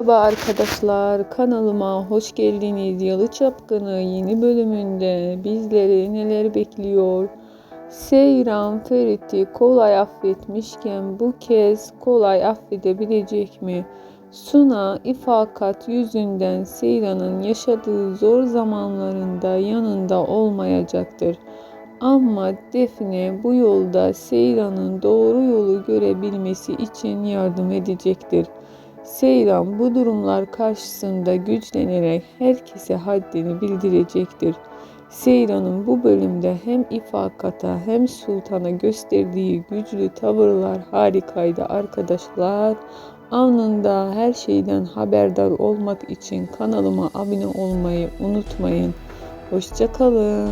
Merhaba arkadaşlar kanalıma hoş geldiniz. Yalı Çapkını yeni bölümünde bizleri neler bekliyor? Seyran Ferit'i kolay affetmişken bu kez kolay affedebilecek mi? Suna ifakat yüzünden Seyran'ın yaşadığı zor zamanlarında yanında olmayacaktır. Ama Defne bu yolda Seyran'ın doğru yolu görebilmesi için yardım edecektir. Seyran bu durumlar karşısında güçlenerek herkese haddini bildirecektir. Seyran'ın bu bölümde hem ifakata hem sultana gösterdiği güçlü tavırlar harikaydı arkadaşlar. Anında her şeyden haberdar olmak için kanalıma abone olmayı unutmayın. Hoşçakalın.